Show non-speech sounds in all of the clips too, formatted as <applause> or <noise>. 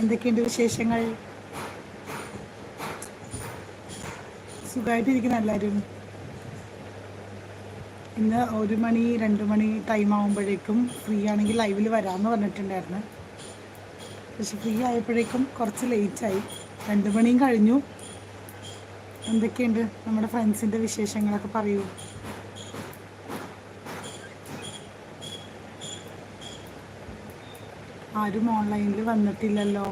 എന്തൊക്കെയുണ്ട് വിശേഷങ്ങൾ? സുഖമായിട്ടിരിക്കുന്ന എല്ലാവരും. ഇന്ന് ഒരു മണി രണ്ട് മണി ടൈം ആകുമ്പോഴേക്കും ഫ്രീ ആണെങ്കിൽ ലൈവിൽ വരാമെന്ന് പറഞ്ഞിട്ടുണ്ടായിരുന്നു. പക്ഷെ ഫ്രീ ആയപ്പോഴേക്കും കുറച്ച് ലേറ്റായി രണ്ട് മണിയും കഴിഞ്ഞു. എന്തൊക്കെയുണ്ട് നമ്മുടെ ഫ്രണ്ട്സിന്റെ വിശേഷങ്ങളൊക്കെ പറയൂ. ആരും ഓൺലൈനിൽ വന്നിട്ടില്ലല്ലോ.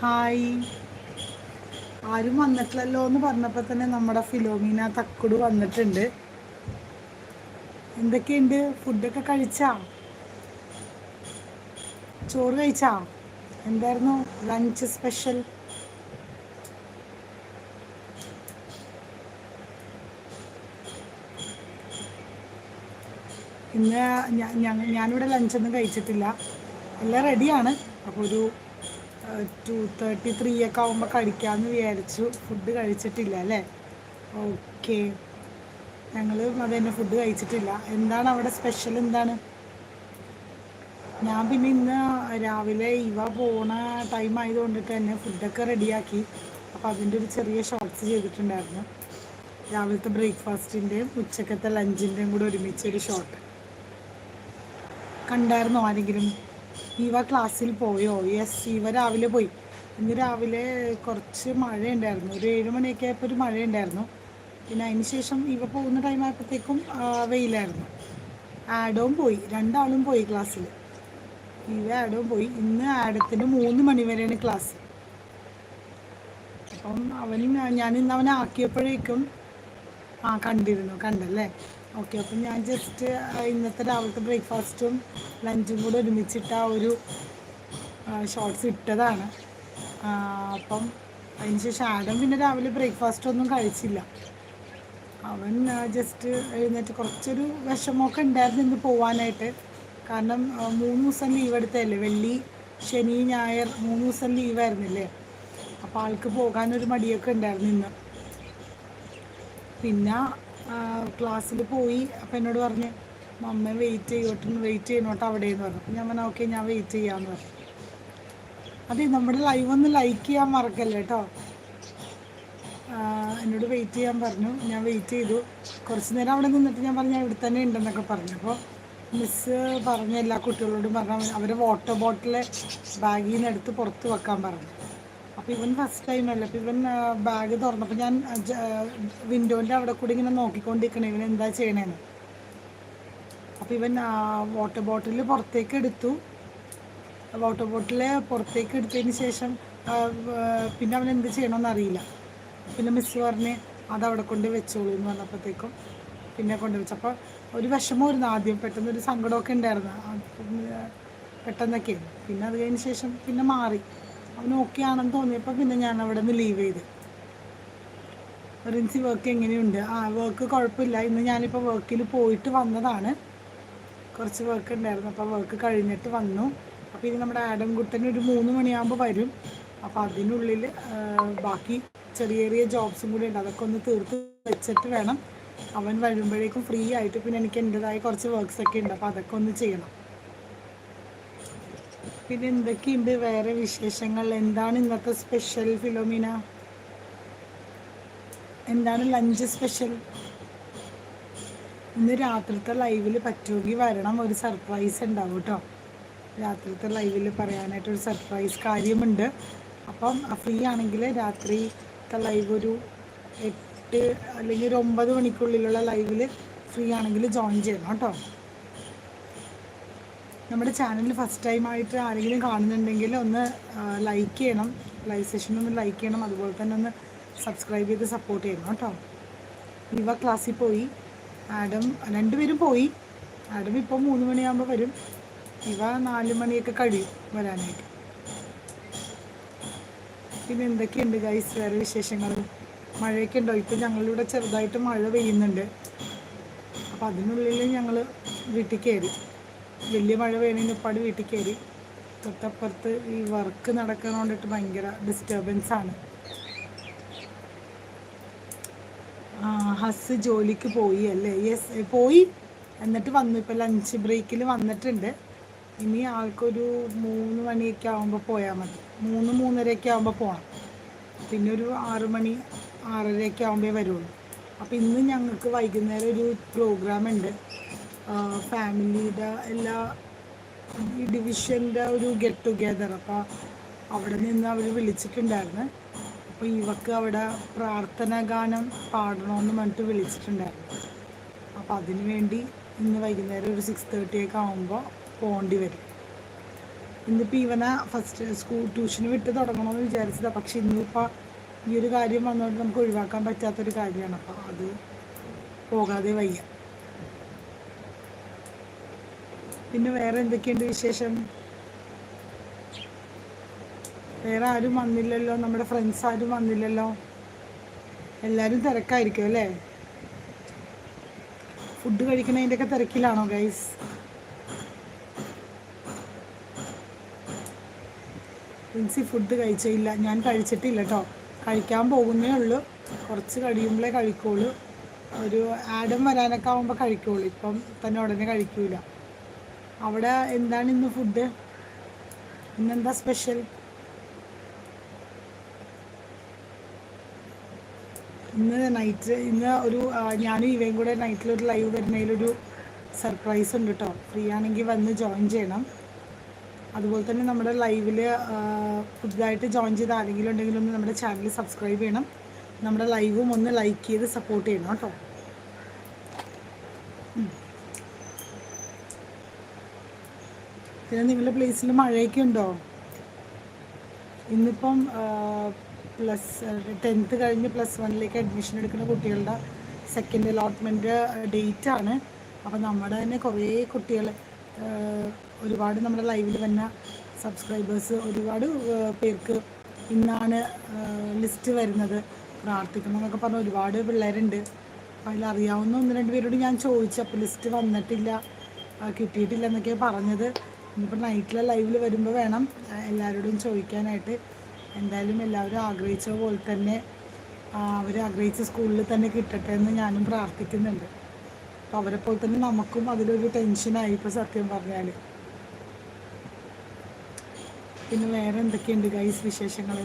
ഹായ് ആരും വന്നിട്ടില്ലല്ലോ എന്ന് പറഞ്ഞപ്പോൾ തന്നെ നമ്മുടെ ഫിലോമീന തക്കുട് വന്നിട്ടുണ്ട്. എന്തൊക്കെയുണ്ട്? ഫുഡൊക്കെ കഴിച്ചാ? ചോറ് കഴിച്ചാ? എന്തായിരുന്നു? ലഞ്ച് സ്പെഷ്യൽ ഇന്ന് ഞാനിവിടെ ലഞ്ചൊന്നും കഴിച്ചിട്ടില്ല. എല്ലാം റെഡിയാണ് അപ്പോൾ ഒരു ടു തേർട്ടി ത്രീ ഒക്കെ ആകുമ്പോൾ കഴിക്കാമെന്ന് വിചാരിച്ചു. ഫുഡ് കഴിച്ചിട്ടില്ല അല്ലേ? ഓക്കെ ഞങ്ങൾ അത് തന്നെ ഫുഡ് കഴിച്ചിട്ടില്ല. എന്താണ് അവിടെ സ്പെഷ്യൽ എന്താണ്? ഞാൻ പിന്നെ ഇന്ന് രാവിലെ ഇവ പോണ ടൈം ആയതുകൊണ്ടിട്ട് തന്നെ ഫുഡൊക്കെ റെഡിയാക്കി അപ്പോൾ അതിന്റെ ഒരു ചെറിയ ഷോർട്സ് ചെയ്തിട്ടുണ്ടായിരുന്നു. രാവിലത്തെ ബ്രേക്ക്ഫാസ്റ്റിന്റെയും ഉച്ചക്കത്തെ ലഞ്ചിന്റെയും കൂടെ ഒരുമിച്ച് ഒരു ഷോർട്ട് കണ്ടായിരുന്നോ ആരെങ്കിലും? ഇവ ക്ലാസ്സിൽ പോയോ? യെസ് ഇവ രാവിലെ പോയി. ഇന്ന് രാവിലെ കുറച്ച് മഴ ഉണ്ടായിരുന്നു ഒരു ഏഴ് മണിയൊക്കെ ആയപ്പോൾ ഒരു മഴ ഉണ്ടായിരുന്നു പിന്നെ അതിന് ശേഷം ഇവ പോകുന്ന ടൈം ആയപ്പോഴത്തേക്കും വെയിലായിരുന്നു. ആഡവും പോയി. രണ്ടാളും പോയി ക്ലാസ്സിൽ ഇവ ആടും പോയി. ഇന്ന് ആടത്തിന് മൂന്ന് മണി വരെയാണ് ക്ലാസ് അപ്പം അവന് ഞാൻ ഇന്ന് അവനെ ആക്കിയപ്പോഴേക്കും ആ കണ്ടിരുന്നു കണ്ടല്ലേ? ഓക്കെ അപ്പം ഞാൻ ജസ്റ്റ് ഇന്നത്തെ രാവിലത്തെ ബ്രേക്ക്ഫാസ്റ്റും ലഞ്ചും കൂടെ ഒരുമിച്ചിട്ട് ആ ഒരു ഷോർട്സ് ഇട്ടതാണ്. അപ്പം അതിന് ആടം പിന്നെ രാവിലെ ബ്രേക്ക്ഫാസ്റ്റ് ഒന്നും കഴിച്ചില്ല. അവൻ ജസ്റ്റ് എഴുന്നേറ്റ് കുറച്ചൊരു വിഷമമൊക്കെ ഉണ്ടായിരുന്നു ഇന്ന് പോവാനായിട്ട്. കാരണം മൂന്ന് ദിവസം ലീവ് എടുത്തതല്ലേ? വെള്ളി ശനി ഞായർ മൂന്ന് ദിവസം ലീവായിരുന്നില്ലേ അപ്പം ആൾക്ക് പോകാനൊരു മടിയൊക്കെ ഉണ്ടായിരുന്നു ഇന്ന്. പിന്നെ ക്ലാസ്സിൽ പോയി. അപ്പം എന്നോട് പറഞ്ഞ് മമ്മ വെയിറ്റ് ചെയ്യോട്ടെ വെയിറ്റ് ചെയ്യണോട്ട് അവിടെ എന്ന് പറഞ്ഞു ഞാൻ പറഞ്ഞു ഓക്കെ ഞാൻ വെയിറ്റ് ചെയ്യാമെന്ന് പറഞ്ഞു. അതെ നമ്മുടെ ലൈവ് ഒന്ന് ലൈക്ക് ചെയ്യാൻ മറക്കല്ലേ കേട്ടോ എന്നോട് വെയിറ്റ് ചെയ്യാൻ പറഞ്ഞു. ഞാൻ വെയിറ്റ് ചെയ്തു. കുറച്ച് നേരം അവിടെ നിന്നിട്ട് ഞാൻ പറഞ്ഞു ഞാൻ ഇവിടെ തന്നെ ഉണ്ടെന്നൊക്കെ പറഞ്ഞു. അപ്പോൾ മിസ്സ് പറഞ്ഞ എല്ലാ കുട്ടികളോടും പറഞ്ഞു അവരെ വാട്ടർ ബോട്ടിൽ ബാഗിൽ നിന്ന് എടുത്ത് പുറത്ത് വെക്കാൻ പറഞ്ഞു. അപ്പോൾ ഇവൻ ഫസ്റ്റ് ടൈം അല്ല? അപ്പോൾ ഇവൻ ബാഗ് തുറന്നപ്പോൾ ഞാൻ വിൻഡോന്റെ അവിടെ കൂടി ഇങ്ങനെ നോക്കിക്കൊണ്ടിരിക്കണം. ഇവൻ എന്താ ചെയ്യണേന്ന്. അപ്പോൾ ഇവൻ വാട്ടർ ബോട്ടിൽ പുറത്തേക്ക് എടുത്തു. വാട്ടർ ബോട്ടിൽ പുറത്തേക്ക് എടുത്തതിന് ശേഷം പിന്നെ അവൻ എന്ത് ചെയ്യണമെന്ന് അറിയില്ല. പിന്നെ മിസ് പറഞ്ഞ് അത് അവിടെ കൊണ്ട് വെച്ചോളൂ എന്ന് പറഞ്ഞപ്പോഴത്തേക്കും പിന്നെ കൊണ്ട് വെച്ചപ്പോൾ ഒരു വിഷമമായിരുന്നു ആദ്യം. പെട്ടെന്ന് ഒരു സങ്കടമൊക്കെ ഉണ്ടായിരുന്നു. പെട്ടെന്നൊക്കെ. പിന്നെ അത് കഴിഞ്ഞ ശേഷം പിന്നെ മാറി. അവൻ ഓക്കെ ആണെന്ന് തോന്നിയപ്പോൾ പിന്നെ ഞാൻ അവിടെ നിന്ന് ലീവ് ചെയ്ത്. റിൻസി വർക്ക് എങ്ങനെയുണ്ട്? ആ വർക്ക് കുഴപ്പമില്ല. ഇന്ന് ഞാനിപ്പോൾ വർക്കിൽ പോയിട്ട് വന്നതാണ്. കുറച്ച് വർക്ക് ഉണ്ടായിരുന്നു. അപ്പോൾ വർക്ക് കഴിഞ്ഞിട്ട് വന്നു. അപ്പോൾ ഇനി നമ്മുടെ ആഡം കുട്ടൻ ഒരു മൂന്ന് മണിയാകുമ്പോൾ വരും. അപ്പോൾ അതിനുള്ളിൽ ബാക്കി ചെറിയ ചെറിയ ജോബ്സും കൂടി ഉണ്ട്. അതൊക്കെ ഒന്ന് തീർത്ത് വെച്ചിട്ട് വേണം. അവൻ വരുമ്പോഴേക്കും ഫ്രീ ആയിട്ട് പിന്നെ എനിക്ക് എന്റെതായ കുറച്ച് വർക്ക്സ് ഒക്കെ ഉണ്ട്. അപ്പോൾ അതൊക്കെ ഒന്ന് ചെയ്യണം. പിന്നെ എന്തൊക്കെയുണ്ട്? വേറെ വിശേഷങ്ങൾ? എന്താണ് ഇന്നത്തെ സ്പെഷ്യൽ ഫിലോമിന? എന്താണ് ലഞ്ച് സ്പെഷ്യൽ ഇന്ന് രാത്രിത്തെ ലൈവിൽ പറ്റുമെങ്കിൽ വരണം. ഒരു സർപ്രൈസ് ഉണ്ടാവും കേട്ടോ. രാത്രിത്തെ ലൈവിൽ പറയാനായിട്ട് ഒരു സർപ്രൈസ് കാര്യമുണ്ട്. അപ്പം ഫ്രീ ആണെങ്കിൽ രാത്രിത്തെ ലൈവ് ഒരു എട്ട് അല്ലെങ്കിൽ ഒരു ഒമ്പത് മണിക്കുള്ളിലുള്ള ലൈവിൽ ഫ്രീ ആണെങ്കിൽ ജോയിൻ ചെയ്യണം കേട്ടോ. നമ്മുടെ ചാനൽ ഫസ്റ്റ് ടൈം ആയിട്ട് ആരെങ്കിലും കാണുന്നുണ്ടെങ്കിൽ ഒന്ന് ലൈക്ക് ചെയ്യണം. ലൈവ് സെഷൻ ഒന്ന് ലൈക്ക് ചെയ്യണം. അതുപോലെ തന്നെ ഒന്ന് സബ്സ്ക്രൈബ് ചെയ്ത് സപ്പോർട്ട് ചെയ്യണം കേട്ടോ. ഇവ ക്ലാസ്സിൽ പോയി. ആഡം രണ്ടുപേരും പോയി. ആഡം ഇപ്പോൾ മൂന്ന് മണിയാകുമ്പോൾ വരും. ഇവ നാല് മണിയൊക്കെ കഴിയും വരാനായിട്ട്. പിന്നെ എന്തൊക്കെയുണ്ട് ഗൈസ് വേറെ വിശേഷങ്ങൾ? മഴയൊക്കെ ഉണ്ടോ ഇപ്പം ഞങ്ങളിവിടെ ചെറുതായിട്ട് മഴ പെയ്യുന്നുണ്ട്. അപ്പം അതിനുള്ളിൽ ഞങ്ങൾ വീട്ടിൽ കയറി. വലിയ മഴ വേണമെങ്കിൽ ഉപ്പാട് വീട്ടിൽ കയറി. തൊട്ടപ്പുറത്ത് ഈ വർക്ക് നടക്കാൻ വേണ്ടിയിട്ട് ഭയങ്കര ഡിസ്റ്റർബൻസ് ആണ്. ഹസ് ജോലിക്ക് പോയി അല്ലേ? യെസ് പോയി. എന്നിട്ട് വന്നു. ഇപ്പം ലഞ്ച് ബ്രേക്കിൽ വന്നിട്ടുണ്ട്. ഇനി ആൾക്കൊരു മൂന്ന് മണിയൊക്കെ ആകുമ്പോൾ പോയാൽ മതി. മൂന്ന് മൂന്നരയൊക്കെ ആകുമ്പോൾ പോകണം പിന്നെ ഒരു ആറ് മണി ആറരയൊക്കെ ആകുമ്പോൾ വരുള്ളൂ. അപ്പോൾ ഇന്ന് ഞങ്ങൾക്ക് വൈകുന്നേരം ഒരു പ്രോഗ്രാം ഉണ്ട്. ഫാമിലിയുടെ എല്ലാ ഡിവിഷന്റെ ഒരു ഗെറ്റ് ടുഗെദർ അപ്പോൾ അവിടെ നിന്ന് അവർ വിളിച്ചിട്ടുണ്ടായിരുന്നു. അപ്പോൾ ഇവക്ക് അവിടെ പ്രാർത്ഥന ഗാനം പാടണമെന്ന് പറഞ്ഞിട്ട് വിളിച്ചിട്ടുണ്ടായിരുന്നു. അപ്പോൾ അതിന് വേണ്ടി ഇന്ന് വൈകുന്നേരം ഒരു സിക്സ് തേർട്ടിയൊക്കെ ആകുമ്പോൾ പോകേണ്ടി വരും. ഇന്നിപ്പോൾ ഇവനെ ഫസ്റ്റ് സ്കൂൾ ട്യൂഷന് വിട്ട് തുടങ്ങണമെന്ന് വിചാരിച്ചതാണ് പക്ഷെ ഇന്നിപ്പോൾ ഈ ഒരു കാര്യം വന്നുകൊണ്ട് നമുക്ക് ഒഴിവാക്കാൻ പറ്റാത്തൊരു കാര്യമാണ്. അപ്പോൾ അത് പോകാതെ വയ്യ. പിന്നെ വേറെ എന്തൊക്കെയുണ്ട് വിശേഷം? വേറെ ആരും വന്നില്ലല്ലോ? നമ്മുടെ ഫ്രണ്ട്സ് ആരും വന്നില്ലല്ലോ? എല്ലാവരും തിരക്കായിരിക്കും അല്ലേ? ഫുഡ് കഴിക്കുന്നതിന്റെ ഒക്കെ തിരക്കിലാണോ ഗൈസ് പ്രിൻസി ഫുഡ് കഴിച്ചില്ല ഞാൻ കഴിച്ചിട്ടില്ല കേട്ടോ കഴിക്കാൻ പോകുന്നേ ഉള്ളൂ. കുറച്ച് കഴിയുമ്പോഴേ കഴിക്കുള്ളൂ. ഒരു ആഡം വരാനൊക്കെ ആകുമ്പോൾ കഴിക്കുള്ളൂ. ഇപ്പം തന്നെ ഉടനെ കഴിക്കൂല. അവിടെ എന്താണ് ഇന്ന് ഫുഡ് ഇന്നെന്താ സ്പെഷ്യൽ ഇന്ന് നൈറ്റ് ഇന്ന് ഒരു ഞാനും ഇവയും കൂടെ നൈറ്റിലൊരു ലൈവ് വരുന്നതിലൊരു സർപ്രൈസ് ഉണ്ട് കേട്ടോ ഫ്രീ ആണെങ്കിൽ വന്ന് ജോയിൻ ചെയ്യണം. അതുപോലെ തന്നെ നമ്മുടെ ലൈവിൽ പുതുതായിട്ട് ജോയിൻ ചെയ്ത ആരെങ്കിലും ഉണ്ടെങ്കിലും ഒന്ന് നമ്മുടെ ചാനൽ സബ്സ്ക്രൈബ് ചെയ്യണം. നമ്മുടെ ലൈവും ഒന്ന് ലൈക്ക് ചെയ്ത് സപ്പോർട്ട് ചെയ്യണം കേട്ടോ. പിന്നെ നിങ്ങളുടെ പ്ലേസിൽ മഴയൊക്കെ ഉണ്ടോ? ഇന്നിപ്പം പ്ലസ് ടെൻത്ത് കഴിഞ്ഞ് പ്ലസ് വണ്ണിലേക്ക് അഡ്മിഷൻ എടുക്കുന്ന കുട്ടികളുടെ സെക്കൻഡ് അലോട്ട്മെന്റ് ഡേറ്റ് ആണ്. അപ്പോൾ നമ്മുടെ തന്നെ കുറേ കുട്ടികൾ ഒരുപാട് നമ്മുടെ ലൈവിൽ വന്ന സബ്സ്ക്രൈബേഴ്സ് ഒരുപാട് പേർക്ക് ഇന്നാണ് ലിസ്റ്റ് വരുന്നത്. പ്രാർത്ഥിക്കണം എന്നൊക്കെ പറഞ്ഞ ഒരുപാട് പിള്ളേരുണ്ട്. അപ്പോൾ അതിലറിയാവുന്ന ഒന്ന് രണ്ട് പേരോട് ഞാൻ ചോദിച്ചു. അപ്പോൾ ലിസ്റ്റ് വന്നിട്ടില്ല കിട്ടിയിട്ടില്ല എന്നൊക്കെയാണ് പറഞ്ഞത്. ഇനിയിപ്പോൾ നൈറ്റിലെ ലൈവിൽ വരുമ്പോൾ വേണം എല്ലാവരോടും ചോദിക്കാനായിട്ട്. എന്തായാലും എല്ലാവരും ആഗ്രഹിച്ച പോലെ തന്നെ അവർ ആഗ്രഹിച്ച സ്കൂളിൽ തന്നെ കിട്ടട്ടെ എന്ന് ഞാനും പ്രാർത്ഥിക്കുന്നുണ്ട്. അപ്പോൾ അവരെ പോലെ തന്നെ നമുക്കും അതിലൊരു ടെൻഷനായി ഇപ്പോൾ സത്യം പറഞ്ഞാൽ പിന്നെ വേറെ എന്തൊക്കെയുണ്ട് ഗൈസ് വിശേഷങ്ങൾ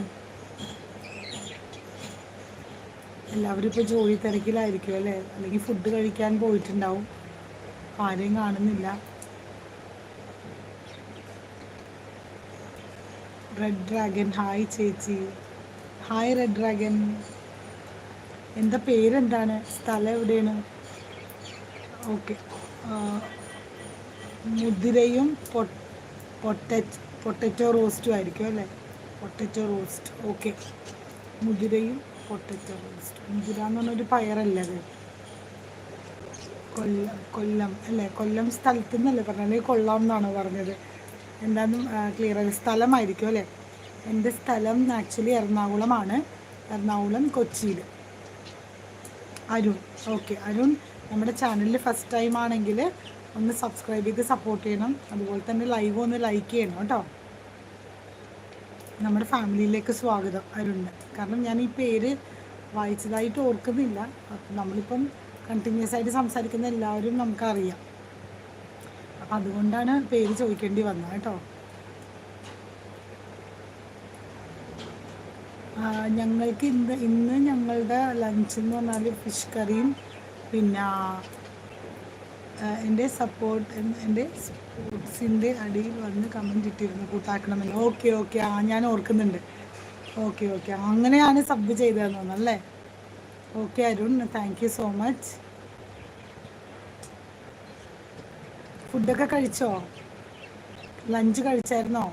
എല്ലാവരും ഇപ്പോൾ ജോലി തിരക്കിലായിരിക്കും അല്ലേ? അല്ലെങ്കിൽ ഫുഡ് കഴിക്കാൻ പോയിട്ടുണ്ടാവും. ആരെയും കാണുന്നില്ല. റെഡ് ഡ്രാഗൻ ഹായ് ചേച്ചി. ഹായ് റെഡ് ഡ്രാഗൻ എന്താ പേരെന്താണ്? സ്ഥലം എവിടെയാണ്? ഓക്കെ മുതിരയും പൊട്ടറ്റ് പൊട്ടറ്റോ റോസ്റ്റും ആയിരിക്കും അല്ലേ? Potato roast. ഓക്കെ. മുതിരയും പൊട്ടറ്റോ റോസ്റ്റ്. മുതിര എന്ന് പറഞ്ഞൊരു പയറല്ലേ അത്? കൊല്ലം കൊല്ലം അല്ലേ? കൊല്ലം സ്ഥലത്ത് നിന്നല്ലേ പറഞ്ഞത് കൊള്ളാം എന്നാണോ പറഞ്ഞത്? എന്താണെന്നും ക്ലിയർ ആയി. സ്ഥലമായിരിക്കും അല്ലേ? എന്റെ സ്ഥലം ആക്ച്വലി എറണാകുളമാണ്. എറണാകുളം കൊച്ചിയിൽ. അരുൺ. ഓക്കെ. അരുൺ നമ്മുടെ ചാനലിൽ ഫസ്റ്റ് ടൈം ആണെങ്കിൽ ഒന്ന് സബ്സ്ക്രൈബ് ചെയ്ത് സപ്പോർട്ട് ചെയ്യണം. അതുപോലെ തന്നെ ലൈവ് ഒന്ന് ലൈക്ക് ചെയ്യണം കേട്ടോ. നമ്മുടെ ഫാമിലിയിലേക്ക് സ്വാഗതം അരുണ്. കാരണം ഞാൻ ഈ പേര് വായിച്ചതായിട്ട് ഓർക്കുന്നില്ല. നമ്മളിപ്പം കണ്ടിന്യൂസ് ആയിട്ട് സംസാരിക്കുന്ന എല്ലാവരും നമുക്കറിയാം. അപ്പം അതുകൊണ്ടാണ് പേര് ചോദിക്കേണ്ടി വന്നത് കേട്ടോ. ഞങ്ങൾക്ക് ഇന്ന് ഇന്ന് ഞങ്ങളുടെ ലഞ്ച് എന്ന് പറഞ്ഞാൽ ഫിഷ് കറിയും പിന്നെ എന്റെ സപ്പോർട്ട് എന്റെ സ്പോർട്സിന്റെ അടിയിൽ വന്ന് കമന്റ് ഇട്ടിരുന്നു കൂട്ടാക്കണമെന്ന്. ഓക്കെ ഓക്കെ ആ ഞാൻ ഓർക്കുന്നുണ്ട്. ഓക്കെ ഓക്കെ അങ്ങനെയാണ് സബ് ചെയ്തതെന്ന് തോന്നുന്നല്ലേ okay Arun thank you so much ഫുഡൊക്കെ കഴിച്ചോ? ലഞ്ച് കഴിച്ചായിരുന്നോ?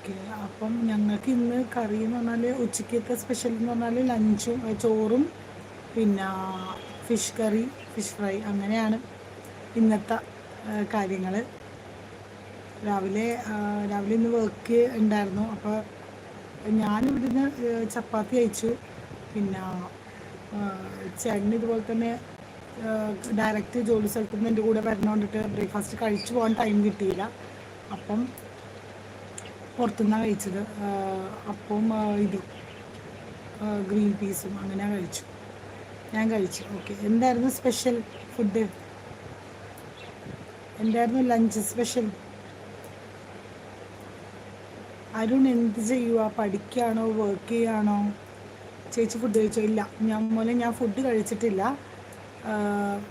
ഓക്കെ. അപ്പം ഞങ്ങൾക്ക് ഇന്ന് കറി എന്ന് പറഞ്ഞാൽ ഉച്ചക്കത്തെ സ്പെഷ്യൽ എന്ന് പറഞ്ഞാൽ ലഞ്ചും ചോറും പിന്നെ ഫിഷ് കറി ഫിഷ് ഫ്രൈ അങ്ങനെയാണ് ഇന്നത്തെ കാര്യങ്ങൾ രാവിലെ രാവിലെ ഇന്ന് വർക്ക് ഉണ്ടായിരുന്നു അപ്പോൾ ഞാനിവിടുന്ന് ചപ്പാത്തി അയച്ചു പിന്നെ ചേട്ടൻ ഇതുപോലെ തന്നെ ഡയറക്റ്റ് ജോലി സ്ഥലത്ത് നിന്ന് എന്റെ കൂടെ വരണോണ്ടിട്ട് ബ്രേക്ക്ഫാസ്റ്റ് കഴിച്ചു പോകാൻ ടൈം കിട്ടിയില്ല. അപ്പം പുറത്തുനിന്നാണ് കഴിച്ചത്. അപ്പം ഇതും ഗ്രീൻ പീസും അങ്ങനെ കഴിച്ചു. ഞാൻ കഴിച്ചു. ഓക്കെ. എന്തായിരുന്നു സ്പെഷ്യൽ ഫുഡ്? എന്തായിരുന്നു ലഞ്ച് സ്പെഷ്യൽ? അരുൺ എന്ത് ചെയ്യുക പഠിക്കുകയാണോ? വർക്ക് ചെയ്യുകയാണോ? ചേച്ചി ഫുഡ് കഴിച്ചോ? ഇല്ല. ഞാൻ മൂലം ഞാൻ ഫുഡ് കഴിച്ചിട്ടില്ല.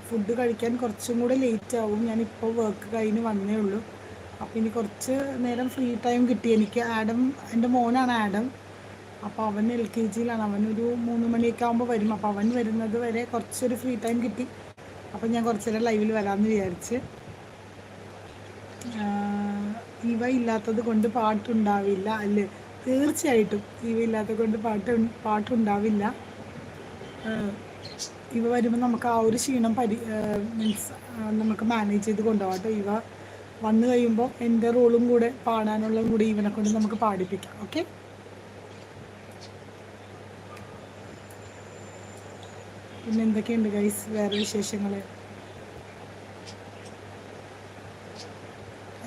ഫുഡ് കഴിക്കാൻ കുറച്ചും കൂടെ ലേറ്റ് ആവും. ഞാനിപ്പോൾ വർക്ക് കഴിഞ്ഞ് വന്നേ ഉള്ളൂ. അപ്പോൾ ഇനി കുറച്ച് നേരം ഫ്രീ ടൈം കിട്ടി. എനിക്ക് ആഡം എന്റെ മോനാണ് ആഡം. അപ്പോൾ അവൻ എൽ കെ ജിയിലാണ് അവനൊരു മൂന്ന് മണിയൊക്കെ ആകുമ്പോൾ വരും. അപ്പോൾ അവൻ വരുന്നത് വരെ കുറച്ചൊരു ഫ്രീ ടൈം കിട്ടി. അപ്പോൾ ഞാൻ കുറച്ച് നേരം ലൈവിൽ വരാമെന്ന് വിചാരിച്ച്. ഇവ ഇല്ലാത്തത് കൊണ്ട് പാട്ടുണ്ടാവില്ല. അല്ലേ? തീർച്ചയായിട്ടും ഇവ ഇല്ലാത്തത് കൊണ്ട് പാട്ട് പാട്ടുണ്ടാവില്ല. ഇവ വരുമ്പോൾ നമുക്ക് ആ ഒരു ക്ഷീണം പരി മീൻസ് നമുക്ക് മാനേജ് ചെയ്ത് കൊണ്ടുപോകട്ടെ ഇവ. വന്നു കഴിയുമ്പോൾ എന്റെ റോളും കൂടെ പാടാനുള്ളതും കൂടി ഇവനെ കൊണ്ട് നമുക്ക് പാടിപ്പിക്കാം. ഓക്കെ പിന്നെ എന്തൊക്കെയുണ്ട് ഗൈസ് വേറെ വിശേഷങ്ങൾ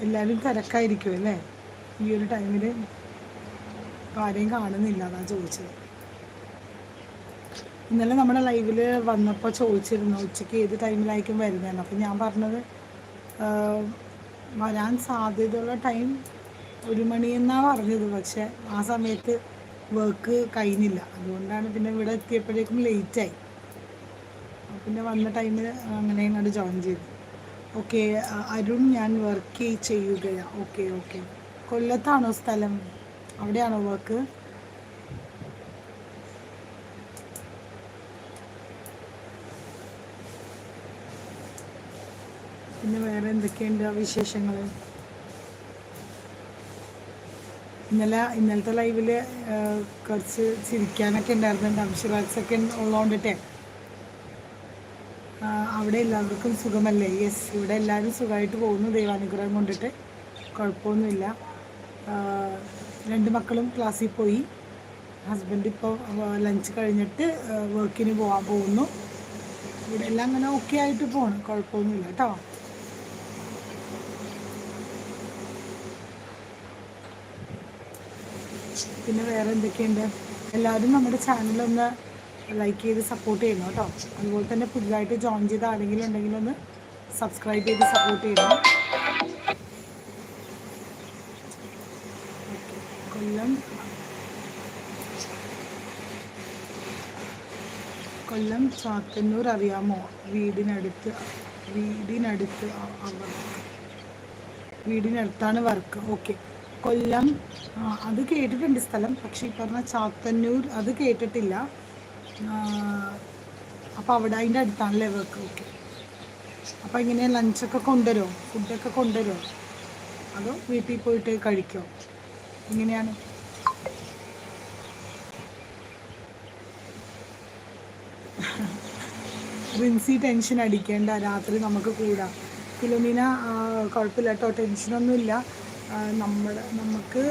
എല്ലാവരും തിരക്കായിരിക്കും അല്ലേ? ഈ ഒരു ടൈമിൽ ആരെയും കാണുന്നില്ല എന്നാണ് ചോദിച്ചത്. ഇന്നലെ നമ്മുടെ ലൈവിൽ വന്നപ്പോൾ ചോദിച്ചിരുന്നു ഉച്ചയ്ക്ക് ഏത് ടൈമിലായിരിക്കും വരുന്നതെന്ന് അപ്പം ഞാൻ പറഞ്ഞത് വരാൻ സാധ്യതയുള്ള ടൈം ഒരു മണിയെന്നാണ് പറഞ്ഞത്. പക്ഷേ ആ സമയത്ത് വർക്ക് കഴിഞ്ഞില്ല. അതുകൊണ്ടാണ് പിന്നെ ഇവിടെ എത്തിയപ്പോഴേക്കും ലേറ്റായി പിന്നെ വന്ന ടൈമിൽ അങ്ങനെ അങ്ങോട്ട് ജോയിൻ ചെയ്തു. ഓക്കെ അരുൺ ഞാൻ വർക്ക് ചെയ്യുകയാണ് ഓക്കെ ഓക്കെ കൊല്ലത്താണോ സ്ഥലം? അവിടെയാണോ വർക്ക് പിന്നെ വേറെ എന്തൊക്കെയുണ്ട് വിശേഷങ്ങൾ ഇന്നലെ ഇന്നലത്തെ ലൈവിൽ കുറച്ച് ചിരിക്കാനൊക്കെ ഉണ്ടായിരുന്നുണ്ട്. അംശുറാക്സൊക്കെ ഉള്ളതുകൊണ്ടിട്ടേ അവിടെ എല്ലാവർക്കും സുഖമല്ലേ? യെസ് ഇവിടെ എല്ലാവരും സുഖമായിട്ട് പോകുന്നു ദൈവാനുഗ്രഹം കൊണ്ടിട്ട്. കുഴപ്പമൊന്നുമില്ല. രണ്ട് മക്കളും ക്ലാസ്സിൽ പോയി. ഹസ്ബൻഡ് ഇപ്പോൾ ലഞ്ച് കഴിഞ്ഞിട്ട് വർക്കിന് പോകാൻ പോകുന്നു. ഇവിടെ എല്ലാം അങ്ങനെ ഓക്കെ ആയിട്ട് പോകണം കുഴപ്പമൊന്നുമില്ല കേട്ടോ. പിന്നെ വേറെ എന്തൊക്കെയുണ്ട്? എല്ലാവരും നമ്മുടെ ചാനലൊന്ന് ലൈക്ക് ചെയ്ത് സപ്പോർട്ട് ചെയ്യണം കേട്ടോ. അതുപോലെ തന്നെ പുതുതായിട്ട് ജോയിൻ ചെയ്ത ആരെങ്കിലും ഉണ്ടെങ്കിൽ ഒന്ന് സബ്സ്ക്രൈബ് ചെയ്ത് സപ്പോർട്ട് ചെയ്യണം. കൊല്ലം. കൊല്ലം ചാത്തന്നൂർ അറിയാമോ? വീടിനടുത്ത് വീടിനടുത്ത് വീടിനടുത്താണ് വർക്ക് ഓക്കെ കൊല്ലം. അത് കേട്ടിട്ടുണ്ട് സ്ഥലം. പക്ഷേ ഈ പറഞ്ഞ ചാത്തന്നൂർ അത് കേട്ടിട്ടില്ല. അപ്പോൾ അവിടെ അതിന്റെ അടുത്താണല്ലേ വർക്ക് ഓക്കെ അപ്പോൾ ഇങ്ങനെ ലഞ്ചൊക്കെ കൊണ്ടുവരുമോ ഫുഡൊക്കെ കൊണ്ടുവരുമോ അതോ വീട്ടിൽ പോയിട്ട് കഴിക്കോ? എങ്ങനെയാണ്? റിൻസി ടെൻഷൻ അടിക്കേണ്ട. രാത്രി നമുക്ക് കൂടാം. ഫിലോമിന കുഴപ്പമില്ല കേട്ടോ ടെൻഷനൊന്നുമില്ല നമ്മുടെ നമുക്ക്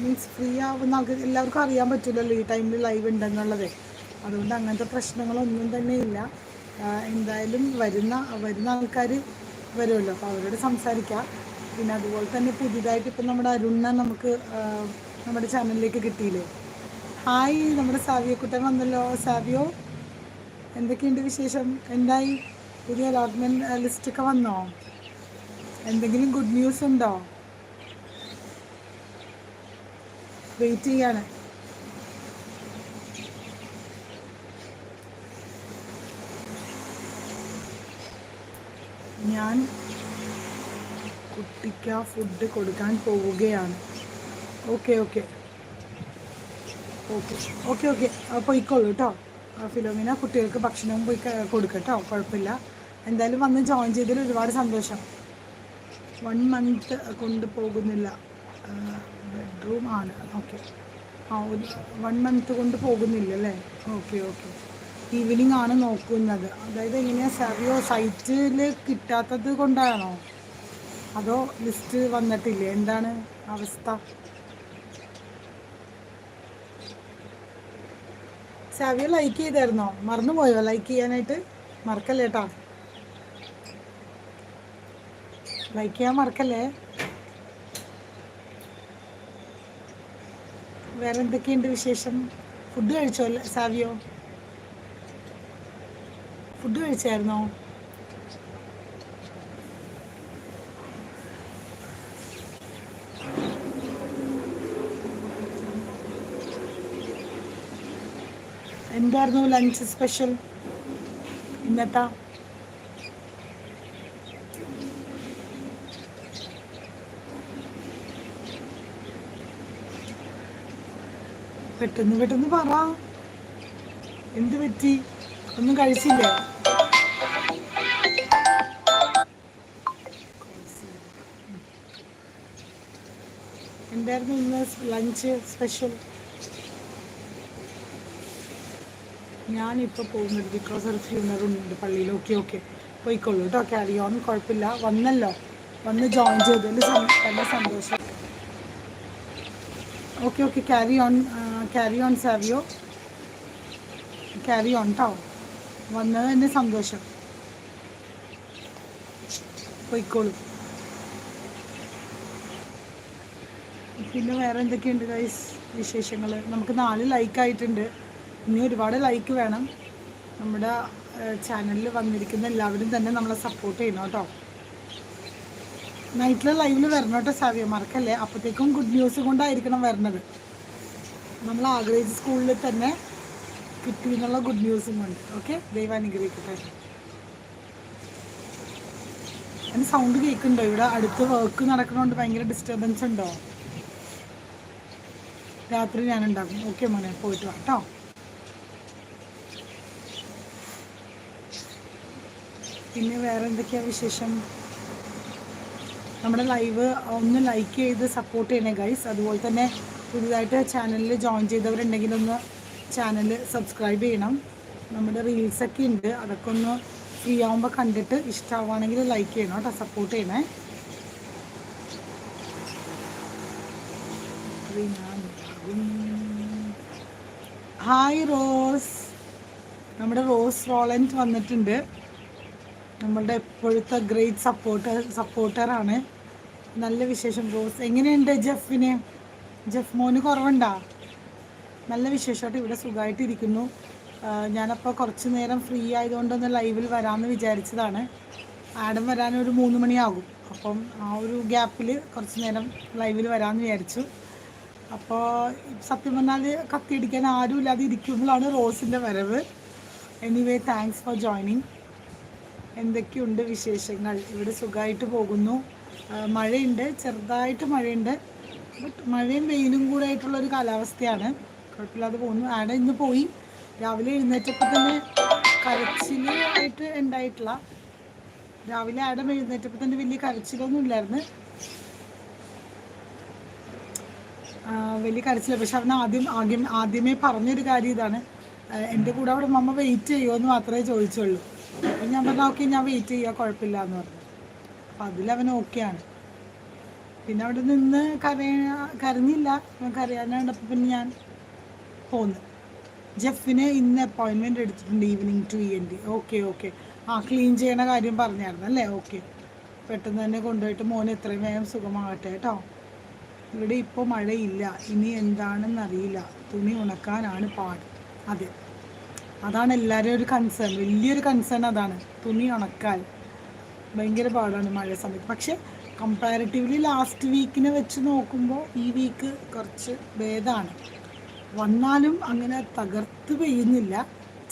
മീൻസ് ഫ്രീ ആവുന്ന എല്ലാവർക്കും അറിയാൻ പറ്റില്ലല്ലോ ഈ ടൈമിൽ ലൈവ് ഉണ്ടെന്നുള്ളത്. അതുകൊണ്ട് അങ്ങനത്തെ പ്രശ്നങ്ങളൊന്നും തന്നെ ഇല്ല. എന്തായാലും വരുന്ന വരുന്ന ആൾക്കാർ വരുമല്ലോ. അപ്പോൾ അവരോട് സംസാരിക്കാം. പിന്നെ അതുപോലെ തന്നെ പുതിയതായിട്ട് ഇപ്പം നമ്മുടെ അരുണ നമുക്ക് നമ്മുടെ ചാനലിലേക്ക് കിട്ടിയില്ലേ? ഹായ് നമ്മുടെ സാവിയക്കുട്ടൻ വന്നല്ലോ. സാവിയോ എന്തൊക്കെയുണ്ട് വിശേഷം? എന്തായി? പുതിയ അലോട്ട്മെന്റ് ലിസ്റ്റൊക്കെ വന്നോ? എന്തെങ്കിലും ഗുഡ് ന്യൂസ് ഉണ്ടോ? വെയിറ്റ് ചെയ്യാണ്. ഞാൻ കുട്ടിക്ക് ആ ഫുഡ് കൊടുക്കാൻ പോവുകയാണ്. Okay okay okay okay okay പോയിക്കോളൂ കേട്ടോ ഫിലോമിന കുട്ടികൾക്ക് ഭക്ഷണവും പോയി കൊടുക്കട്ടോ. കുഴപ്പമില്ല. എന്തായാലും വന്ന് ജോയിൻ ചെയ്തതിൽ ഒരുപാട് സന്തോഷം. വൺ മന്ത് കൊണ്ടുപോകുന്നില്ല. ബെഡ്റൂം ആണ് ഓക്കെ. ആ ഒരു വൺ മന്ത് കൊണ്ട് പോകുന്നില്ല അല്ലേ ഓക്കെ ഓക്കെ. ഈവനിങ് ആണ് നോക്കുന്നത്. അതായത് എങ്ങനെയാണ് സർവയോ സൈറ്റിൽ കിട്ടാത്തത് കൊണ്ടാണോ? അതോ ലിസ്റ്റ് വന്നിട്ടില്ലേ? എന്താണ് അവസ്ഥ? സാവിയ ലൈക്ക് ചെയ്തായിരുന്നോ? മറന്നുപോയോ ലൈക്ക് ചെയ്യാനായിട്ട്? മറക്കല്ലേട്ടാ ലൈക്ക് ചെയ്യാൻ മറക്കല്ലേ? വേറെ എന്തൊക്കെയുണ്ട് വിശേഷം? ഫുഡ് കഴിച്ചോ സാവിയോ? ഫുഡ് കഴിച്ചായിരുന്നോ? എന്തായിരുന്നു ലഞ്ച് സ്പെഷ്യൽ ഇന്നത്തെ? പെട്ടെന്ന് പെട്ടെന്ന് പറ. എന്ത് പറ്റി? ഒന്നും കഴിച്ചില്ല? എന്തായിരുന്നു ഇന്ന് ലഞ്ച് സ്പെഷ്യൽ? ഞാനിപ്പോൾ പോകുന്നത് ബിക്കോസ് ഒരു ഫ്യൂണറുണ്ട് പള്ളിയിൽ ഓക്കെ ഓക്കെ പോയിക്കോളൂ കേട്ടോ ക്യാരി ഓൺ കുഴപ്പമില്ല. വന്നല്ലോ. വന്ന് ജോയിൻ ചെയ്തതിൽ സന്തോഷം. Okay okay. Carry on carry on Savio carry on കേട്ടോ വന്നത് തന്നെ സന്തോഷം. പോയിക്കോളൂ. പിന്നെ വേറെ എന്തൊക്കെയുണ്ട് ഗൈസ് വിശേഷങ്ങൾ നമുക്ക് നാല് ലൈക്ക് ആയിട്ടുണ്ട്. ഇനി ഒരുപാട് ലൈക്ക് വേണം. നമ്മുടെ ചാനലിൽ വന്നിരിക്കുന്ന എല്ലാവരും തന്നെ നമ്മളെ സപ്പോർട്ട് ചെയ്യണം കേട്ടോ. നൈറ്റിലെ ലൈവിൽ വരണം കേട്ടോ സാവിയ മറക്കല്ലേ? അപ്പോഴത്തേക്കും ഗുഡ് ന്യൂസ് കൊണ്ടായിരിക്കണം വരണത്. നമ്മൾ ആഗ്രഹിച്ച സ്കൂളിൽ തന്നെ കിട്ടി എന്നുള്ള ഗുഡ് ന്യൂസും ഉണ്ട്. ഓക്കെ ദൈവം അനുഗ്രഹിക്കട്ടെ. അതിന് സൗണ്ട് കേൾക്കുന്നുണ്ടോ ഇവിടെ? അടുത്ത് വർക്ക് നടക്കണോണ്ട് ഭയങ്കര ഡിസ്റ്റർബൻസ് ഉണ്ടോ? രാത്രി ഞാൻ ഉണ്ടാകും ഓക്കെ മോനെ പോയിട്ട് വാ. കേട്ടോ പിന്നെ വേറെ എന്തൊക്കെയാ വിശേഷം? നമ്മുടെ ലൈവ് ഒന്ന് ലൈക്ക് ചെയ്ത് സപ്പോർട്ട് ചെയ്യണേ ഗൈസ് അതുപോലെ തന്നെ പുതുതായിട്ട് ചാനലിൽ ജോയിൻ ചെയ്തവരുണ്ടെങ്കിൽ ഒന്ന് ചാനൽ സബ്സ്ക്രൈബ് ചെയ്യണം. നമ്മുടെ റീൽസൊക്കെ ഉണ്ട്. അതൊക്കെ ഒന്ന് ഫ്രീ ആകുമ്പോൾ കണ്ടിട്ട് ഇഷ്ടമാവുകയാണെങ്കിൽ ലൈക്ക് ചെയ്യണം കേട്ടോ. സപ്പോർട്ട് ചെയ്യണേ. ഹായ് റോസ് നമ്മുടെ റോസ് റോളന്റ് വന്നിട്ടുണ്ട്. നമ്മളുടെ എപ്പോഴത്തെ ഗ്രേറ്റ് സപ്പോർട്ടർ സപ്പോർട്ടറാണ് നല്ല വിശേഷം റോസ് എങ്ങനെയുണ്ട് ജെഫിന്? ജെഫ് മോന് കുറവുണ്ടോ? നല്ല വിശേഷമായിട്ട് ഇവിടെ സുഖമായിട്ടിരിക്കുന്നു. ഞാനപ്പോൾ കുറച്ച് നേരം ഫ്രീ ആയതുകൊണ്ടൊന്ന് ലൈവിൽ വരാമെന്ന് വിചാരിച്ചതാണ്. ആടം വരാൻ ഒരു മൂന്ന് മണിയാകും. അപ്പം ആ ഒരു ഗ്യാപ്പിൽ കുറച്ച് നേരം ലൈവിൽ വരാമെന്ന് വിചാരിച്ചു. അപ്പോൾ സത്യം പറഞ്ഞാൽ കത്തിയടിക്കാൻ ആരും ഇല്ലാതെ ഇരിക്കുമ്പോഴാണ് റോസിന്റെ വരവ്. എനിവേ താങ്ക്സ് ഫോർ ജോയിനിങ് എന്തൊക്കെയുണ്ട് വിശേഷങ്ങൾ? ഇവിടെ സുഖമായിട്ട് പോകുന്നു. മഴയുണ്ട് ചെറുതായിട്ട് മഴയുണ്ട്. ബട്ട് മഴയും വെയിലും കൂടെ ആയിട്ടുള്ളൊരു കാലാവസ്ഥയാണ്. കുഴപ്പമില്ലാതെ പോകുന്നു. ആടെ ഇന്ന് പോയി. രാവിലെ എഴുന്നേറ്റപ്പോൾ തന്നെ കരച്ചിൽ ആയിട്ട് ഉണ്ടായിട്ടില്ല. രാവിലെ ആടെ എഴുന്നേറ്റപ്പോൾ തന്നെ വലിയ കരച്ചിലൊന്നും ഇല്ലായിരുന്നു. വലിയ കരച്ചില്ല പക്ഷെ അവൻ ആദ്യം ആദ്യം ആദ്യമേ പറഞ്ഞൊരു കാര്യം ഇതാണ്. എന്റെ കൂടെ അവിടെ മമ്മ വെയിറ്റ് ചെയ്യുമോ എന്ന് മാത്രമേ ചോദിച്ചുള്ളൂ. അപ്പം ഞാൻ പറഞ്ഞാൽ ഓക്കെ ഞാൻ വെയിറ്റ് ചെയ്യുക കുഴപ്പമില്ല എന്ന് പറഞ്ഞു. അപ്പം അതിലവൻ ഓക്കെയാണ് പിന്നെ അവിടെ നിന്ന് കരയ കരഞ്ഞില്ല. കരയാനാണ്ടപ്പോൾ പിന്നെ ഞാൻ പോന്നു. ജെഫിന് ഇന്ന് അപ്പോയിൻമെന്റ് എടുത്തിട്ടുണ്ട് evening to E N D okay okay ആ ക്ലീൻ ചെയ്യണ കാര്യം പറഞ്ഞായിരുന്നു അല്ലേ? ഓക്കെ പെട്ടെന്ന് തന്നെ കൊണ്ടുപോയിട്ട് മോൻ എത്രയും വേഗം സുഖമാകട്ടെ കേട്ടോ. ഇവിടെ ഇപ്പോൾ മഴയില്ല. ഇനി എന്താണെന്നറിയില്ല തുണി ഉണക്കാനാണ് പാട്. അതെ. അതാണ് എല്ലാവരും ഒരു കൺസേൺ വലിയൊരു കൺസേൺ അതാണ്. തുണി ഉണക്കാൻ. ഭയങ്കര പാടാണ് മഴ സമയത്ത്. പക്ഷെ കമ്പാരിറ്റീവ്ലി ലാസ്റ്റ് വീക്കിനെ വെച്ച് നോക്കുമ്പോൾ ഈ വീക്ക് കുറച്ച് ഭേദമാണ് വന്നാലും അങ്ങനെ തകർത്ത് പെയ്യുന്നില്ല.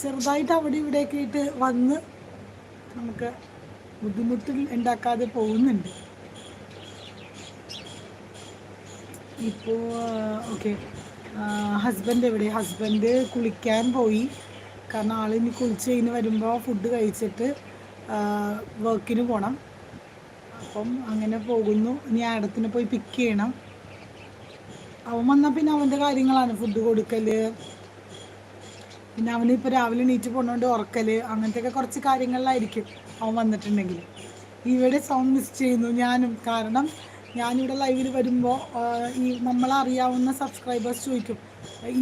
ചെറുതായിട്ട് അവിടെ ഇവിടെയൊക്കെ ആയിട്ട് വന്ന് നമുക്ക് ബുദ്ധിമുട്ടിൽ ഉണ്ടാക്കാതെ പോകുന്നുണ്ട്. ഇപ്പോൾ ഓക്കെ ഹസ്ബൻഡ് എവിടെ? ഹസ്ബൻഡ് കുളിക്കാൻ പോയി. കാരണം ആളിനി കുളിച്ച് കഴിഞ്ഞ് വരുമ്പോൾ ഫുഡ് കഴിച്ചിട്ട് വർക്കിന് പോകണം അപ്പം അങ്ങനെ പോകുന്നു. ഇനി ആടത്തിന് പോയി പിക്ക് ചെയ്യണം. അവൻ വന്നാൽ പിന്നെ അവന്റെ കാര്യങ്ങളാണ് ഫുഡ് കൊടുക്കൽ പിന്നെ അവന് ഇപ്പോൾ രാവിലെ നീറ്റ് പോകണോണ്ട് ഉറക്കൽ അങ്ങനത്തെയൊക്കെ കുറച്ച് കാര്യങ്ങളിലായിരിക്കും അവൻ വന്നിട്ടുണ്ടെങ്കിൽ. ഇവിടെ സൗണ്ട് മിസ് ചെയ്യുന്നു ഞാനും. കാരണം ഞാനിവിടെ ലൈവിൽ വരുമ്പോൾ ഈ നമ്മളറിയാവുന്ന സബ്സ്ക്രൈബേഴ്സ് ചോദിക്കും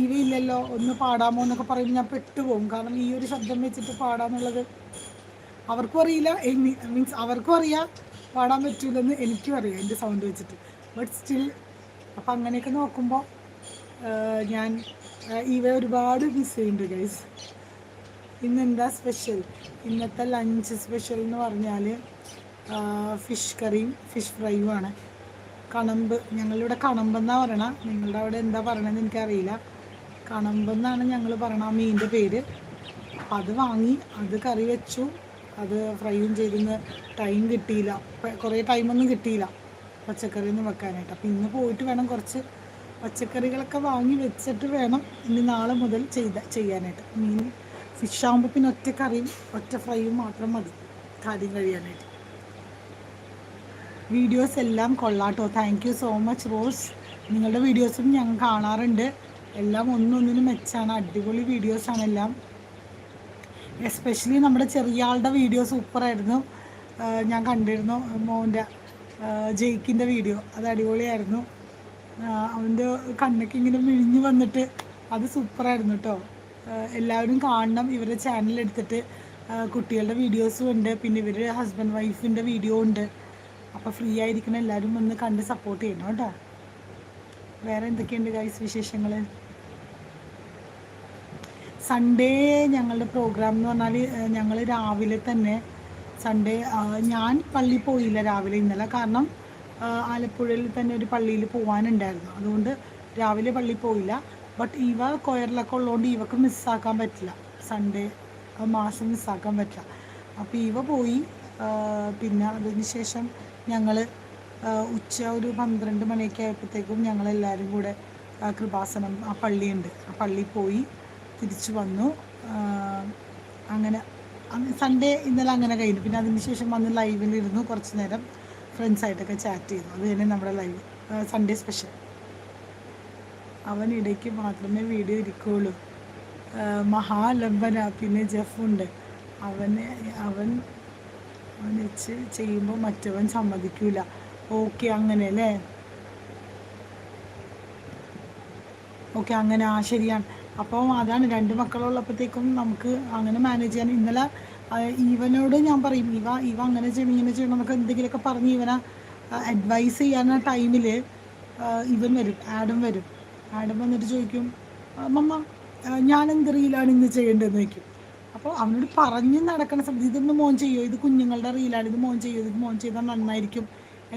ഇവയില്ലല്ലോ ഒന്ന് പാടാമോ എന്നൊക്കെ പറയുമ്പോൾ ഞാൻ പെട്ടുപോകും. കാരണം ഈ ഒരു ശബ്ദം വെച്ചിട്ട് പാടാന്നുള്ളത് അവർക്കും അറിയില്ല. മീൻസ് അവർക്കും അറിയാം. പാടാൻ പറ്റൂലെന്ന് എനിക്കും അറിയാം എന്റെ സൗണ്ട് വെച്ചിട്ട്. ബട്ട് സ്റ്റിൽ അപ്പം അങ്ങനെയൊക്കെ നോക്കുമ്പോൾ ഞാൻ ഇവ ഒരുപാട് മിസ് ചെയ്യുന്നുണ്ട് ഗൈസ് ഇന്നെന്താ സ്പെഷ്യൽ ഇന്നത്തെ ലഞ്ച് സ്പെഷ്യൽ എന്ന് പറഞ്ഞാൽ ഫിഷ് കറിയും ഫിഷ് ഫ്രൈയും ആണ്. കണമ്പ് ഞങ്ങളിവിടെ കണമ്പെന്നാണ് പറയണ. നിങ്ങളുടെ അവിടെ എന്താ പറയണതെന്ന് എനിക്കറിയില്ല. കണമ്പെന്നാണ് ഞങ്ങൾ പറയണ ആ മീനിന്റെ പേര്. അത് വാങ്ങി അത് കറി വെച്ചു. അത് ഫ്രൈയും ചെയ്തിന്ന് ടൈം കിട്ടിയില്ല. കുറേ ടൈമൊന്നും കിട്ടിയില്ല പച്ചക്കറി ഒന്നും വെക്കാനായിട്ട്. അപ്പോൾ ഇന്ന് പോയിട്ട് വേണം കുറച്ച് പച്ചക്കറികളൊക്കെ വാങ്ങി വെച്ചിട്ട് വേണം ഇനി നാളെ മുതൽ ചെയ്ത ചെയ്യാനായിട്ട്. മീൻ ഫിഷ് ആകുമ്പോൾ പിന്നെ ഒറ്റ കറിയും ഒറ്റ ഫ്രൈയും മാത്രം മതി കാര്യം കഴിയാനായിട്ട്. വീഡിയോസ് എല്ലാം കൊള്ളാട്ടോ. Thank you so much Rose. നിങ്ങളുടെ വീഡിയോസും ഞങ്ങൾ കാണാറുണ്ട്. എല്ലാം ഒന്നൊന്നിനും മെച്ചാണ്. അടിപൊളി വീഡിയോസാണ് എല്ലാം. എസ്പെഷ്യലി നമ്മുടെ ചെറിയ ആളുടെ വീഡിയോ സൂപ്പറായിരുന്നു ഞാൻ കണ്ടിരുന്നു മോന്റെ ജെയ്ക്കിന്റെ വീഡിയോ അത് അടിപൊളിയായിരുന്നു. അവന്റെ കണ്ണൊക്കെ ഇങ്ങനെ മിഴിഞ്ഞു വന്നിട്ട് അത് സൂപ്പറായിരുന്നു കേട്ടോ എല്ലാവരും കാണണം. ഇവരുടെ ചാനൽ എടുത്തിട്ട് കുട്ടികളുടെ വീഡിയോസും ഉണ്ട്. പിന്നെ ഇവരുടെ ഹസ്ബൻഡ് വൈഫിന്റെ വീഡിയോ ഉണ്ട്. അപ്പോൾ ഫ്രീ ആയിരിക്കണം. എല്ലാവരും ഒന്ന് കണ്ട് സപ്പോർട്ട് ചെയ്യണം കേട്ടോ. വേറെ എന്തൊക്കെയുണ്ട് ഗൈസ് വിശേഷങ്ങൾ സൺഡേ ഞങ്ങളുടെ പ്രോഗ്രാം എന്ന് പറഞ്ഞാൽ ഞങ്ങൾ രാവിലെ തന്നെ സൺഡേ ഞാൻ പള്ളി പോയില്ല രാവിലെ ഇന്നലെ. കാരണം ആലപ്പുഴയിൽ തന്നെ ഒരു പള്ളിയിൽ പോകാനുണ്ടായിരുന്നു അതുകൊണ്ട് രാവിലെ പള്ളി പോയില്ല. ബട്ട് ഇവ കൊയറിലൊക്കെ ഉള്ളതുകൊണ്ട് ഇവക്ക് മിസ്സാക്കാൻ പറ്റില്ല. സൺഡേ മാസം മിസ്സാക്കാൻ പറ്റില്ല. അപ്പോൾ ഇവ പോയി പിന്നെ അതിന് ശേഷം ഞങ്ങൾ ഉച്ച ഒരു പന്ത്രണ്ട് മണിയൊക്കെ ആയപ്പോഴത്തേക്കും ഞങ്ങളെല്ലാവരും കൂടെ കൃപാസനം ആ പള്ളിയുണ്ട്. ആ പള്ളിയിൽ പോയി. തിരിച്ചു വന്നു. അങ്ങനെ സൺഡേ ഇന്നലെ അങ്ങനെ കഴിഞ്ഞു. പിന്നെ അതിന് ശേഷം വന്ന് ലൈവിലിരുന്നു കുറച്ച് നേരം ഫ്രണ്ട്സായിട്ടൊക്കെ ചാറ്റ് ചെയ്തു. അത് തന്നെ നമ്മുടെ ലൈവ് സൺഡേ സ്പെഷ്യൽ അവൻ ഇടയ്ക്ക് മാത്രമേ വീഡിയോ ഇരിക്കുകയുള്ളൂ മഹാലംബന പിന്നെ ജഫുണ്ട് അവന് അവൻ അവൻ വെച്ച് ചെയ്യുമ്പോൾ മറ്റവൻ സമ്മതിക്കൂല. ഓക്കെ അങ്ങനെ അല്ലേ? ഓക്കെ അങ്ങനെ ആ ശരിയാണ്. അപ്പോൾ അതാണ് രണ്ട് മക്കളുള്ളപ്പോഴത്തേക്കും നമുക്ക് അങ്ങനെ മാനേജ് ചെയ്യാൻ. ഇന്നലെ ഈവനോട് ഞാൻ പറയും ഇവ ഇവ അങ്ങനെ ചെയ്യണം ഇങ്ങനെ ചെയ്യണം എന്നൊക്കെ എന്തെങ്കിലുമൊക്കെ പറഞ്ഞ് ഇവനെ അഡ്വൈസ് ചെയ്യാൻ ടൈമിൽ ഇവൻ വരും ആഡം വരും. ആഡം വന്നിട്ട് ചോദിക്കും മമ്മ ഞാൻ എന്ത് റീലാണ് ഇന്ന് ചെയ്യേണ്ടതെന്ന് ചോദിക്കും. അപ്പോൾ അവനോട് പറഞ്ഞ് നടക്കണ സമയത്ത് ഇതൊന്ന് മോൻ ചെയ്യോ? ഇത് കുഞ്ഞുങ്ങളുടെ റീലാണ് ഇത് മോൻ ചെയ്യോ? ഇത് മോൻ ചെയ്താൽ നന്നായിരിക്കും.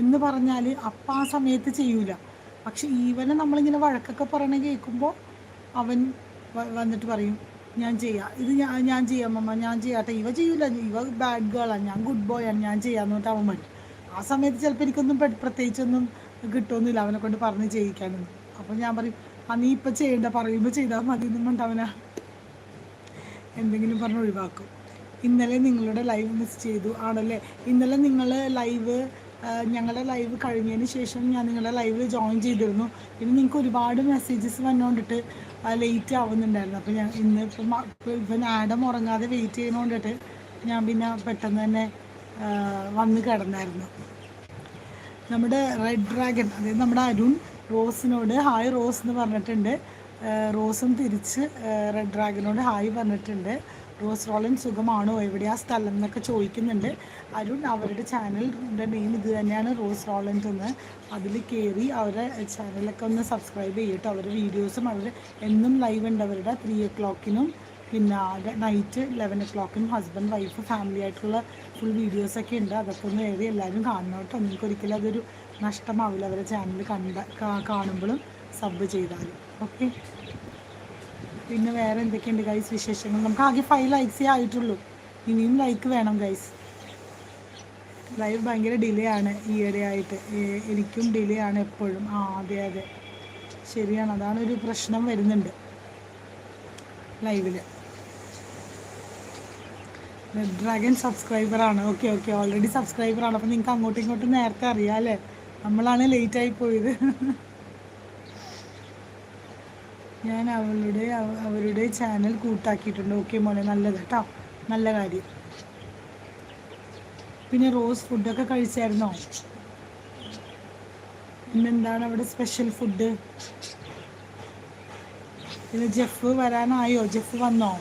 എന്ന് പറഞ്ഞാൽ അപ്പം ആ സമയത്ത് ചെയ്യൂല. പക്ഷെ ഈവനെ നമ്മളിങ്ങനെ വഴക്കൊക്കെ പറയണ കേൾക്കുമ്പോൾ അവൻ വന്നിട്ട് പറയും ഞാൻ ചെയ്യാം. ഇത് ഞാൻ ഞാൻ ചെയ്യാം അമ്മ ഞാൻ ചെയ്യാട്ടെ. ഇവ ചെയ്യൂല. ഇവ ബാഡ് ഗേളാണ് ഞാൻ ഗുഡ് ബോയ് ആണ്. ഞാൻ ചെയ്യാന്ന് പറഞ്ഞിട്ട് അവൻ വരും. ആ സമയത്ത് ചിലപ്പോൾ എനിക്കൊന്നും പ്രത്യേകിച്ചൊന്നും കിട്ടുമൊന്നുമില്ല അവനെ കൊണ്ട് പറഞ്ഞ് ചെയ്യിക്കാനൊന്നും. അപ്പോൾ ഞാൻ പറയും ആ നീ ഇപ്പം ചെയ്യണ്ട. പറയുമ്പോൾ ചെയ്താൽ മതി എന്നും കൊണ്ട് അവനെ എന്തെങ്കിലും പറഞ്ഞ് ഒഴിവാക്കും. ഇന്നലെ നിങ്ങളുടെ ലൈവ് മിസ് ചെയ്തു ആണല്ലേ? ഇന്നലെ നിങ്ങൾ ലൈവ് ഞങ്ങളുടെ ലൈവ് കഴിഞ്ഞതിന് ശേഷം ഞാൻ നിങ്ങളുടെ ലൈവിൽ ജോയിൻ ചെയ്തിരുന്നു. പിന്നെ നിങ്ങൾക്ക് ഒരുപാട് മെസ്സേജസ് വന്നുകൊണ്ടിട്ട് ലേറ്റ് ആവുന്നുണ്ടായിരുന്നു. അപ്പോൾ ഞാൻ ഇന്ന് ഇപ്പം ഇപ്പം ഞാടം ഉറങ്ങാതെ വെയിറ്റ് ചെയ്യുന്നതുകൊണ്ടിട്ട് ഞാൻ പിന്നെ പെട്ടെന്ന് തന്നെ വന്ന് കിടന്നായിരുന്നു. നമ്മുടെ റെഡ് ഡ്രാഗൺ അതായത് നമ്മുടെ അരുൺ റോസിനോട് ഹായ് റോസ് എന്ന് പറഞ്ഞിട്ടുണ്ട്. റോസും തിരിച്ച് റെഡ് ഡ്രാഗനോട് ഹായ് പറഞ്ഞിട്ടുണ്ട്. റോസ് റോളൻ സുഖമാണോ? എവിടെയാ സ്ഥലം എന്നൊക്കെ ചോദിക്കുന്നുണ്ട്. അരുൺ അവരുടെ ചാനലിന്റെ നെയിം ഇത് തന്നെയാണ് റോസ് റോളൻസ് എന്ന്. അതിൽ കയറി അവരുടെ ചാനലൊക്കെ ഒന്ന് സബ്സ്ക്രൈബ് ചെയ്യട്ടോ. അവരുടെ വീഡിയോസും അവർ എന്നും ലൈവ് ഉണ്ട് അവരുടെ ത്രീ ഒ ക്ലോക്കിനും പിന്നെ നൈറ്റ് ലെവൻ ഒ ക്ലോക്കിനും ഹസ്ബൻഡ് വൈഫ് ഫാമിലി ആയിട്ടുള്ള ഫുൾ വീഡിയോസൊക്കെ ഉണ്ട്. അതൊക്കെ ഒന്ന് കയറി എല്ലാവരും കാണണം കേട്ടോ. നിങ്ങൾക്ക് ഒരിക്കലും അതൊരു നഷ്ടമാവില്ല അവരുടെ ചാനൽ കണ്ട കാണുമ്പോഴും സബ് ചെയ്താലും. ഓക്കെ പിന്നെ വേറെ എന്തൊക്കെയുണ്ട് ഗൈസ് വിശേഷങ്ങൾ? നമുക്ക് ആകെ ഫൈവ് ലൈക്സേ ആയിട്ടുള്ളൂ. ഇനിയും ലൈക്ക് വേണം ഗൈസ് ലൈവ് ഭയങ്കര ഡിലേ ആണ് ഈയിടെ ആയിട്ട്. എനിക്കും ഡിലേ ആണ് എപ്പോഴും. ആ അതെ അതെ. ശരിയാണ്. അതാണ് ഒരു പ്രശ്നം വരുന്നുണ്ട് ലൈവിൽ റെഡ് ഡ്രാഗൺ സബ്സ്ക്രൈബറാണ് ഓക്കെ ഓക്കെ ഓൾറെഡി സബ്സ്ക്രൈബറാണ് അപ്പോൾ നിങ്ങൾക്ക് അങ്ങോട്ടും ഇങ്ങോട്ടും നേരത്തെ അറിയാം അല്ലേ? നമ്മളാണ് ലേറ്റായി പോയത്. <laughs> ഞാൻ അവളുടെ അവരുടെ ചാനൽ കൂട്ടാക്കിയിട്ടുണ്ട്. ഓക്കെ മോനെ നല്ലത് കേട്ടോ. നല്ല കാര്യം. പിന്നെ റോസ് ഫുഡൊക്കെ കഴിച്ചായിരുന്നോ? ഇന്നെന്താണ് അവിടെ സ്പെഷ്യൽ ഫുഡ് പിന്നെ ജെഫ് വരാനായോ? ജെഫ് വന്നോ?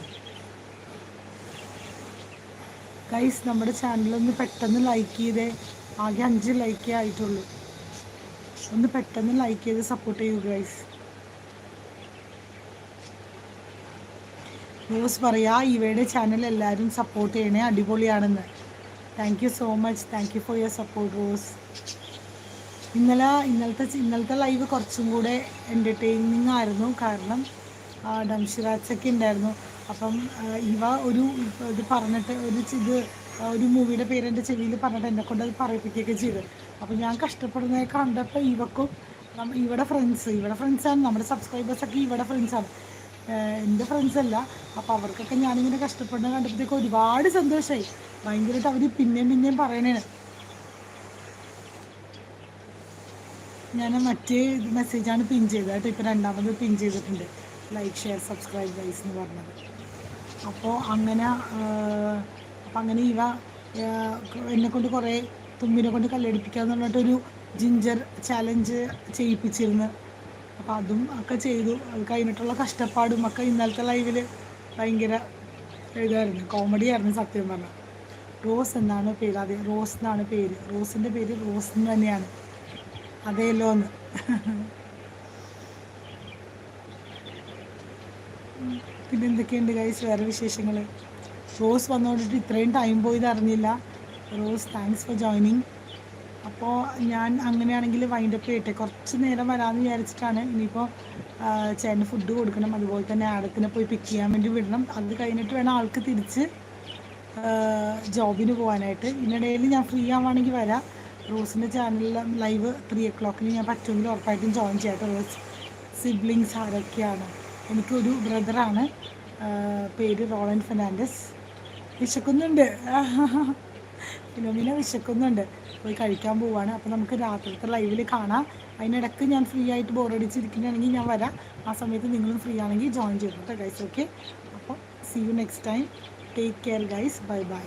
ഗൈസ് നമ്മുടെ ചാനലൊന്ന് പെട്ടെന്ന് ലൈക്ക് ചെയ്തേ. ആകെ അഞ്ച് ലൈക്കേ ആയിട്ടുള്ളൂ. ഒന്ന് പെട്ടെന്ന് ലൈക്ക് ചെയ്ത് സപ്പോർട്ട് ചെയ്യൂ ഗൈസ് റോസ് പറയുക ഇവയുടെ ചാനൽ എല്ലാവരും സപ്പോർട്ട് ചെയ്യണേ അടിപൊളിയാണെന്ന്. Thank you so much thank you for your support Rose ഇന്നലെ ഇന്നലത്തെ ഇന്നലത്തെ ലൈവ് കുറച്ചും കൂടെ എന്റർടൈനിങ് ആയിരുന്നു. കാരണം ഡംഷിറാച്ചൊക്കെ ഉണ്ടായിരുന്നു. അപ്പം ഇവ ഒരു ഇത് പറഞ്ഞിട്ട് ഒരു ഇത് ഒരു മൂവിയുടെ പേര് എന്റെ ചെവിയിൽ പറഞ്ഞിട്ട് എന്നെ കൊണ്ട് അത് പറയിപ്പിക്കുകയൊക്കെ ചെയ്തു. അപ്പോൾ ഞാൻ കഷ്ടപ്പെടുന്നത് കണ്ടപ്പോൾ ഇവക്കും ഇവിടെ ഫ്രണ്ട്സ് ഇവിടെ ഫ്രണ്ട്സാണ് നമ്മുടെ സബ്സ്ക്രൈബേഴ്സൊക്കെ ഇവിടെ ഫ്രണ്ട്സാണ് എന്റെ ഫ്രണ്ട്സ് അല്ല. അപ്പോൾ അവർക്കൊക്കെ ഞാനിങ്ങനെ കഷ്ടപ്പെടുന്നത് കണ്ടപ്പോഴത്തേക്ക് ഒരുപാട് സന്തോഷമായി ഭയങ്കരമായിട്ട് അവർ പിന്നെയും പിന്നെയും പറയണേ. ഞാൻ മറ്റേ മെസ്സേജാണ് പിൻ ചെയ്തത് കേട്ടോ. ഇപ്പോൾ രണ്ടാമത് പിൻ ചെയ്തിട്ടുണ്ട്. ലൈക്ക് ഷെയർ സബ്സ്ക്രൈബ് ഗൈസ് എന്ന് പറഞ്ഞത്. അപ്പോൾ അങ്ങനെ അപ്പം അങ്ങനെ ഇവ എന്നെ കൊണ്ട് കുറേ തുമ്പിനെ കൊണ്ട് കല്ലെടുപ്പിക്കാന്ന് പറഞ്ഞിട്ടൊരു ജിഞ്ചർ ചാലഞ്ച് ചെയ്യിപ്പിച്ചിരുന്നു. അപ്പോൾ അതും ഒക്കെ ചെയ്തു. അത് കഴിഞ്ഞിട്ടുള്ള കഷ്ടപ്പാടും ഒക്കെ ഇന്നലത്തെ ലൈവിൽ ഭയങ്കര ഇതായിരുന്നു. കോമഡി ആയിരുന്നു സത്യം പറഞ്ഞാൽ റോസ് എന്നാണ് പേര്. അതെ റോസ് എന്നാണ് പേര്. റോസിന്റെ പേര് റോസ് എന്ന് തന്നെയാണ്. അതേല്ലോ എന്ന് പിന്നെ എന്തൊക്കെയുണ്ട് ഗൈസ് വേറെ വിശേഷങ്ങൾ റോസ് വന്നുകൊണ്ടിട്ട് ഇത്രയും ടൈം പോയത് അറിഞ്ഞില്ല റോസ് താങ്ക്സ് ഫോർ ജോയിനിങ് അപ്പോൾ ഞാൻ അങ്ങനെയാണെങ്കിൽ വൈൻഡപ്പ് ചെയ്യട്ടെ കുറച്ച് നേരം വരാമെന്ന് വിചാരിച്ചിട്ടാണ്. ഇനിയിപ്പോൾ ചേട്ടന് ഫുഡ് കൊടുക്കണം. അതുപോലെ തന്നെ ആടത്തിനെ പോയി പിക്ക് ചെയ്യാൻ വേണ്ടി വിടണം. അത് കഴിഞ്ഞിട്ട് വേണം ആൾക്ക് തിരിച്ച് ജോബിന് പോകാനായിട്ട് ഇതിനിടയിൽ ഞാൻ ഫ്രീ ആവുകയാണെങ്കിൽ വരാം. റോസിന്റെ ചാനലിൽ ലൈവ് ത്രീ ഒ ക്ലോക്കിന് ഞാൻ പറ്റുമെങ്കിൽ ഉറപ്പായിട്ടും ജോയിൻ ചെയ്യാം റോസ് സിബ്ലിങ്സ് ആരൊക്കെയാണ്? എനിക്കൊരു ബ്രദറാണ് പേര് റോളൻ ഫെർണാണ്ടസ്. വിശക്കുന്നുണ്ട്. <laughs> ഫിലോമിന വിശക്കുന്നുണ്ട്. പോയി കഴിക്കാൻ പോവാണ്. അപ്പോൾ നമുക്ക് രാത്രിത്തെ ലൈവിൽ കാണാം. അതിനിടയ്ക്ക് ഞാൻ ഫ്രീ ആയിട്ട് ബോറടിച്ചിരിക്കുകയാണെങ്കിൽ ഞാൻ വരാം. ആ സമയത്ത് നിങ്ങളും ഫ്രീ ആണെങ്കിൽ ജോയിൻ ചെയ്തോട്ടെ ഗൈസ് ഓക്കെ അപ്പോൾ see you next time take care guys bye bye